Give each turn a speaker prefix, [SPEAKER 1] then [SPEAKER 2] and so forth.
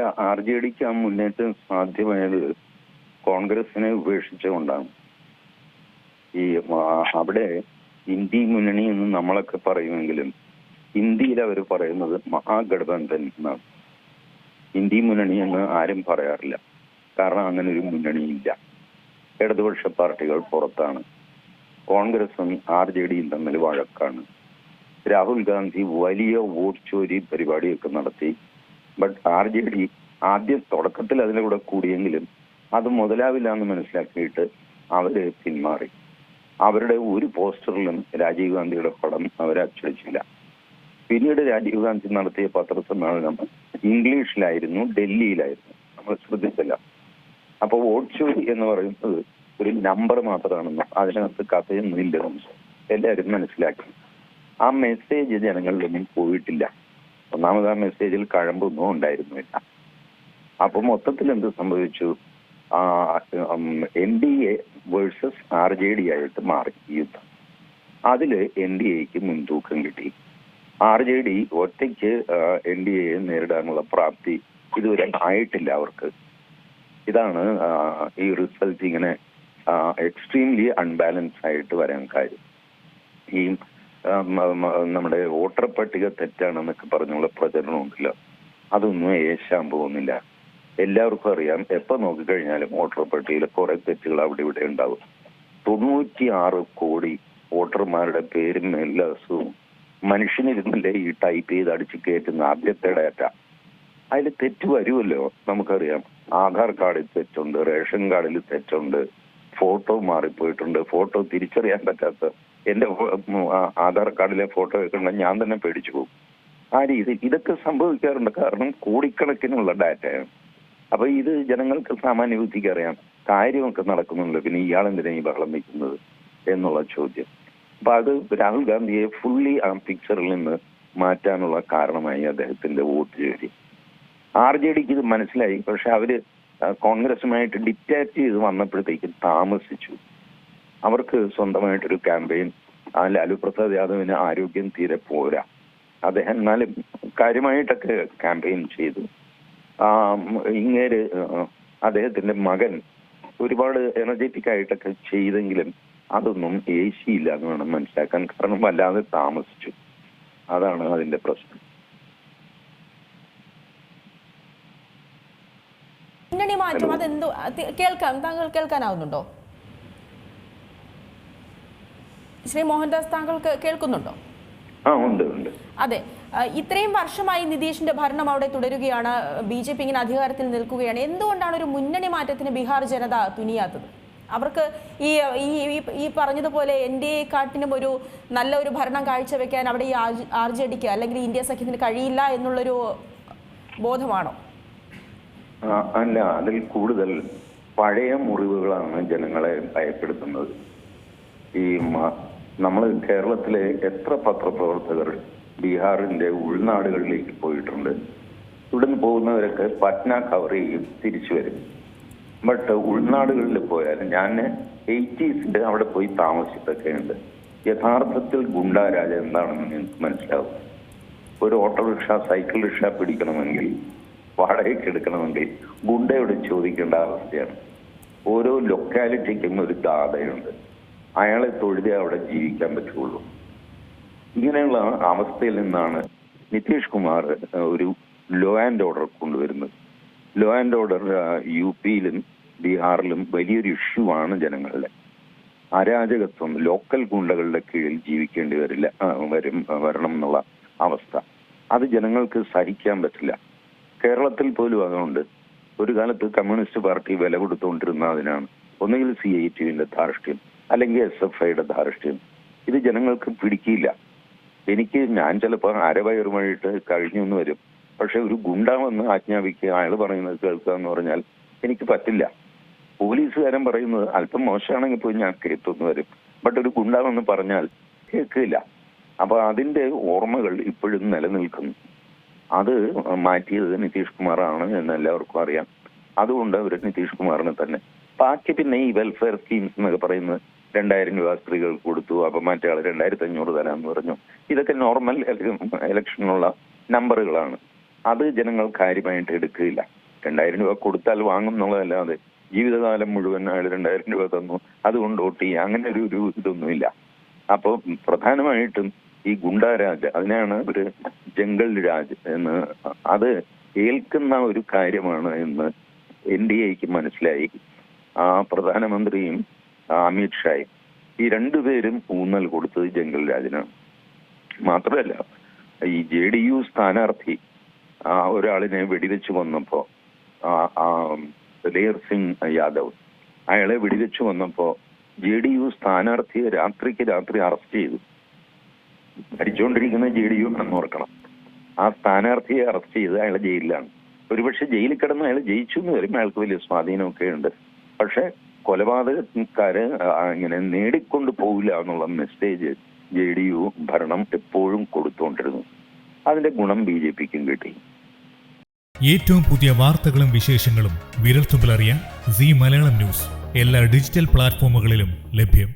[SPEAKER 1] R J ഡിക്ക് ആ മുന്നേറ്റം സാധ്യമായത് കോൺഗ്രസിനെ ഉപേക്ഷിച്ചുകൊണ്ടാണ്. ഈ അവിടെ ഇന്ത്യ മുന്നണി എന്ന് നമ്മളൊക്കെ പറയുമെങ്കിലും ഹിന്ദിയിൽ അവർ പറയുന്നത് മഹാഗഠബന്ധൻ എന്നാണ്. ഇന്ത്യ മുന്നണി എന്ന് ആരും പറയാറില്ല. കാരണം അങ്ങനെ ഒരു മുന്നണിയില്ല. ഇടതുപക്ഷ പാർട്ടികൾ പുറത്താണ്. കോൺഗ്രസും ആർ ജെ ഡിയും തമ്മിൽ വഴക്കാണ്. രാഹുൽ ഗാന്ധി വലിയ വോട്ട് ചോരി പരിപാടിയൊക്കെ നടത്തി ബട്ട് ആർ ജെ ഡി ആദ്യം തുടക്കത്തിൽ അതിന്റെ കൂടെ കൂടിയെങ്കിലും അത് മുതലാവില്ല എന്ന് മനസ്സിലാക്കിയിട്ട് അവർ പിന്മാറി. അവരുടെ ഒരു പോസ്റ്ററിലും രാജീവ് ഗാന്ധിയുടെ പടം അവർ അച്ചടിച്ചില്ല. പിന്നീട് രാജീവ് ഗാന്ധി നടത്തിയ പത്രസമ്മേളനം ഇംഗ്ലീഷിലായിരുന്നു ഡൽഹിയിലായിരുന്നു. നമ്മൾ ശ്രദ്ധിച്ചില്ല. അപ്പൊ വോട്ട് ചോരി എന്ന് പറയുന്നത് ഒരു നമ്പർ മാത്രമാണെന്നും അതിനകത്ത് കഥയൊന്നും ഇല്ലെന്നും എല്ലാവരും മനസ്സിലാക്കി. ആ മെസ്സേജ് ജനങ്ങളിലൊന്നും പോയിട്ടില്ല. ഒന്നാമത് ആ മെസ്സേജിൽ കഴമ്പൊന്നും ഉണ്ടായിരുന്നില്ല അപ്പൊ മൊത്തത്തിൽ എന്ത് സംഭവിച്ചു? N D A versus R J D ആയിട്ട് മാറി യുദ്ധം. അതിൽ എൻ ഡി എക്ക് മുൻതൂക്കം കിട്ടി. ആർ ജെ ഡി ഒറ്റയ്ക്ക് എൻ ഡി എയെ നേരിടാനുള്ള പ്രാപ്തി ഇതുവരെ ആയിട്ടില്ല അവർക്ക്. ഇതാണ് ഈ റിസൾട്ട് ഇങ്ങനെ എക്സ്ട്രീംലി അൺബാലൻസ് ആയിട്ട് വരാൻ കാര്യം. ഈ നമ്മുടെ വോട്ടർ പട്ടിക തെറ്റാണെന്നൊക്കെ പറഞ്ഞുള്ള പ്രചരണം ഉണ്ടല്ലോ അതൊന്നും ഏശാൻ പോകുന്നില്ല. എല്ലാവർക്കും അറിയാം എപ്പോ നോക്കിക്കഴിഞ്ഞാലും വോട്ടർ പട്ടികയിൽ കുറെ തെറ്റുകൾ അവിടെ ഇവിടെ ഉണ്ടാവും. തൊണ്ണൂറ്റി ആറ് കോടി വോട്ടർമാരുടെ പേരും എല്ലാ ദിവസവും മനുഷ്യനിരുന്നില്ലേ ഈ ടൈപ്പ് ചെയ്ത് അടിച്ച് കയറ്റുന്ന ആദ്യത്തെ ഡാറ്റ. അതിൽ തെറ്റ് വരുമല്ലോ നമുക്കറിയാം. ആധാർ കാർഡിൽ തെറ്റുണ്ട് റേഷൻ കാർഡിൽ തെറ്റുണ്ട് ഫോട്ടോ മാറിപ്പോയിട്ടുണ്ട്. ഫോട്ടോ തിരിച്ചറിയാൻ പറ്റാത്ത ആ, ആധാർ കാർഡിലെ ഫോട്ടോ വെക്കണ്ട ഞാൻ തന്നെ പേടിച്ചു പോകും. ആ രീതി ഇതൊക്കെ സംഭവിക്കാറുണ്ട്. കാരണം കോടിക്കണക്കിനുള്ള ഡാറ്റയാണ് അപ്പൊ ഇത് ജനങ്ങൾക്ക് സാമാന്യ ബുദ്ധിക്ക് അറിയാം. കാര്യമൊക്കെ നടക്കുന്നുണ്ട്. പിന്നെ ഇയാൾ എന്തിനാ ഈ ബഹളം വയ്ക്കുന്നത് എന്നുള്ള ചോദ്യം. അപ്പൊ അത് രാഹുൽ ഗാന്ധിയെ ഫുള്ളി ആ പിക്ചറിൽ നിന്ന് മാറ്റാനുള്ള കാരണമായി അദ്ദേഹത്തിന്റെ വോട്ട് ചേരി ആർ ജെ ഡിക്ക് ഇത് മനസ്സിലായി. പക്ഷെ അവർ കോൺഗ്രസുമായിട്ട് ഡിറ്റാച്ച് ചെയ്ത് വന്നപ്പോഴത്തേക്കും താമസിച്ചു. അവർക്ക് സ്വന്തമായിട്ടൊരു ക്യാമ്പയിൻ ലാലു പ്രസാദ് യാദവിന് ആരോഗ്യം തീരെ പോരാ. അദ്ദേഹം എന്നാലും കാര്യമായിട്ടൊക്കെ ക്യാമ്പയിൻ ചെയ്തു. ആ, ഇങ്ങേര് അദ്ദേഹത്തിന്റെ മകൻ ഒരുപാട് എനർജറ്റിക് ആയിട്ടൊക്കെ ചെയ്തെങ്കിലും അതൊന്നും ഏശിയില്ല എന്ന് വേണം മനസ്സിലാക്കാൻ. കാരണം വല്ലാതെ താമസിച്ചു. അതാണ് അതിന്റെ പ്രശ്നം.
[SPEAKER 2] മുന്നണി മാറ്റം അതെന്തോ അത് കേൾക്കാം താങ്കൾ കേൾക്കാനാവുന്നുണ്ടോ? ശ്രീ മോഹൻദാസ് താങ്കൾക്ക് കേൾക്കുന്നുണ്ടോ?
[SPEAKER 1] ആ ഉണ്ട് ഉണ്ട്.
[SPEAKER 2] അതെ. ഇത്രയും വർഷമായി നിതീഷിന്റെ ഭരണം അവിടെ തുടരുകയാണ്. ബി ജെ പി ഇങ്ങനെ അധികാരത്തിൽ നിൽക്കുകയാണ്. എന്തുകൊണ്ടാണ് ഒരു മുന്നണി മാറ്റത്തിന് ബീഹാർ ജനത തുനിയാത്തത്? അവർക്ക് ഈ ഈ പറഞ്ഞതുപോലെ എൻ ഡി എ കാട്ടിനും ഒരു നല്ല ഒരു ഭരണം കാഴ്ചവെക്കാൻ അവിടെ ഈ ആർ ജെ ഡിക്ക് അല്ലെങ്കിൽ ഇന്ത്യ സഖ്യത്തിന് കഴിയില്ല എന്നുള്ളൊരു ബോധമാണോ?
[SPEAKER 1] അല്ല അതിൽ കൂടുതൽ പഴയ മുറിവുകളാണ് ജനങ്ങളെ ഭയപ്പെടുത്തുന്നത്. ഈ നമ്മൾ കേരളത്തിലെ എത്ര പത്രപ്രവർത്തകർ ബീഹാറിന്റെ ഉൾനാടുകളിലേക്ക് പോയിട്ടുണ്ട് ഇവിടുന്ന് പോകുന്നവരൊക്കെ പറ്റ്ന കവർ ചെയ്യും തിരിച്ചു വരും. ബട്ട് ഉൾനാടുകളിൽ പോയാൽ ഞാൻ എയ്റ്റീസിന്റെ അവിടെ പോയി താമസിച്ചിട്ടൊക്കെ ഉണ്ട് യഥാർത്ഥത്തിൽ ഗുണ്ടാരാജ എന്താണെന്ന് നിങ്ങൾക്ക് മനസ്സിലാവും. ഒരു ഓട്ടോറിക്ഷ സൈക്കിൾ റിക്ഷ പിടിക്കണമെങ്കിൽ വാടകയ്ക്ക് എടുക്കണമെങ്കിൽ ഗുണ്ടയോട് ചോദിക്കേണ്ട അവസ്ഥയാണ്. ഓരോ ലൊക്കാലിറ്റിക്കും ഒരു ദാതയുണ്ട് അയാളെ തൊഴുതേ അവിടെ ജീവിക്കാൻ പറ്റുള്ളൂ. ഇങ്ങനെയുള്ള അവസ്ഥയിൽ നിന്നാണ് നിതീഷ് കുമാർ ഒരു ലോ ആൻഡ് ഓർഡർ കൊണ്ടുവരുന്നത്. ലോ ആൻഡ് ഓർഡർ യു പിയിലും ബീഹാറിലും വലിയൊരു ഇഷ്യൂ ആണ് ജനങ്ങളുടെ. അരാജകത്വം ലോക്കൽ ഗുണ്ടകളുടെ കീഴിൽ ജീവിക്കേണ്ടി വരില്ല വരും വരണം എന്നുള്ള അവസ്ഥ. അത് ജനങ്ങൾക്ക് സഹിക്കാൻ പറ്റില്ല. കേരളത്തിൽ പോലും അതുകൊണ്ട് ഒരു കാലത്ത് കമ്മ്യൂണിസ്റ്റ് പാർട്ടി വില കൊടുത്തുകൊണ്ടിരുന്ന അതിനാണ്. ഒന്നുകിൽ സി ഐ ടിവിന്റെ ധാർഷ്ട്യം അല്ലെങ്കിൽ എസ് എഫ് ഐയുടെ ധാർഷ്ട്യം. ഇത് ജനങ്ങൾക്ക് പിടിക്കില്ല എനിക്ക് ഞാൻ ചിലപ്പോൾ അരവയറുമായിട്ട് കഴിഞ്ഞു എന്ന് വരും. പക്ഷെ ഒരു ഗുണ്ടാവെന്ന് ആജ്ഞാപിക്കുക അയാൾ പറയുന്നത് കേൾക്കുക എന്ന് പറഞ്ഞാൽ എനിക്ക് പറ്റില്ല. പോലീസുകാരൻ പറയുന്നത് അല്പം മോശമാണെങ്കിൽ പോയി ഞാൻ കേൾത്തുന്നു വരും. ബട്ട് ഒരു ഗുണ്ടാവെന്ന് പറഞ്ഞാൽ കേൾക്കില്ല. അപ്പൊ അതിന്റെ ഓർമ്മകൾ ഇപ്പോഴും നിലനിൽക്കുന്നു. അത് മാറ്റിയത് നിതീഷ് കുമാറാണ് എന്ന് എല്ലാവർക്കും അറിയാം. അതുകൊണ്ട് അവർ നിതീഷ് കുമാറിന് തന്നെ. ബാക്കി പിന്നെ ഈ വെൽഫെയർ സ്കീംസ് എന്നൊക്കെ പറയുന്നത് രണ്ടായിരം രൂപ സ്ത്രീകൾക്ക് കൊടുത്തു അപ്പൊ മറ്റേ ആൾ രണ്ടായിരത്തി അഞ്ഞൂറ് തരാമെന്ന് പറഞ്ഞു. ഇതൊക്കെ നോർമൽ ഇലക്ഷനുള്ള നമ്പറുകളാണ് അത് ജനങ്ങൾ കാര്യമായിട്ട് എടുക്കുകയില്ല. രണ്ടായിരം രൂപ കൊടുത്താൽ വാങ്ങും എന്നുള്ളതല്ലാതെ ജീവിതകാലം മുഴുവൻ അയാൾ രണ്ടായിരം രൂപ തന്നു അതുകൊണ്ട് വോട്ട് ചെയ്യുക. അങ്ങനെ ഒരു ഒരു ഇതൊന്നുമില്ല. അപ്പോൾ പ്രധാനമായിട്ടും ഈ ഗുണ്ടാരാജ് അതിനാണ് ഒരു ജംഗൾ രാജ് എന്ന് അത് ഏൽക്കുന്ന ഒരു കാര്യമാണ് എന്ന് എൻ ഡി എക്ക് മനസ്സിലായി. ആ പ്രധാനമന്ത്രിയും അമിത്ഷായും ഈ രണ്ടുപേരും ഊന്നൽ കൊടുത്തത് ജംഗൽ രാജിനാണ്. മാത്രമല്ല ഈ ജെ ഡി യു സ്ഥാനാർത്ഥി ഒരാളിനെ വെടിവെച്ച് വന്നപ്പോ ആ, സിംഗ് യാദവ് അയാളെ വെടിവെച്ച് വന്നപ്പോ ജെ ഡി യു സ്ഥാനാർത്ഥിയെ രാത്രിക്ക് രാത്രി അറസ്റ്റ് ചെയ്തു. ഭരിച്ചുകൊണ്ടിരിക്കുന്ന ജെ ഡി യു ഓർക്കണം. ആ സ്ഥാനാർത്ഥിയെ അറസ്റ്റ് ചെയ്ത് അയാളെ ജയിലിലാണ്. ഒരുപക്ഷെ ജയിലിൽ കിടന്ന് അയാൾ ജയിച്ചു എന്ന് വരും. അയാൾക്ക് വലിയ സ്വാധീനമൊക്കെ ഉണ്ട്. പക്ഷെ കൊലപാതകക്കാര് ഇങ്ങനെ നേടിക്കൊണ്ട് പോവില്ല എന്നുള്ള മെസ്സേജ് ജെ ഡി യു ഭരണം എപ്പോഴും കൊടുത്തുകൊണ്ടിരുന്നു അതിന്റെ ഗുണം ബി ജെ പിക്കും കിട്ടി.
[SPEAKER 3] ഏറ്റവും പുതിയ വാർത്തകളും വിശേഷങ്ങളും വിരൽത്തുമ്പിൽ അറിയാൻ സി മലയാളം ന്യൂസ് എല്ലാ ഡിജിറ്റൽ പ്ലാറ്റ്ഫോമുകളിലും ലഭ്യം.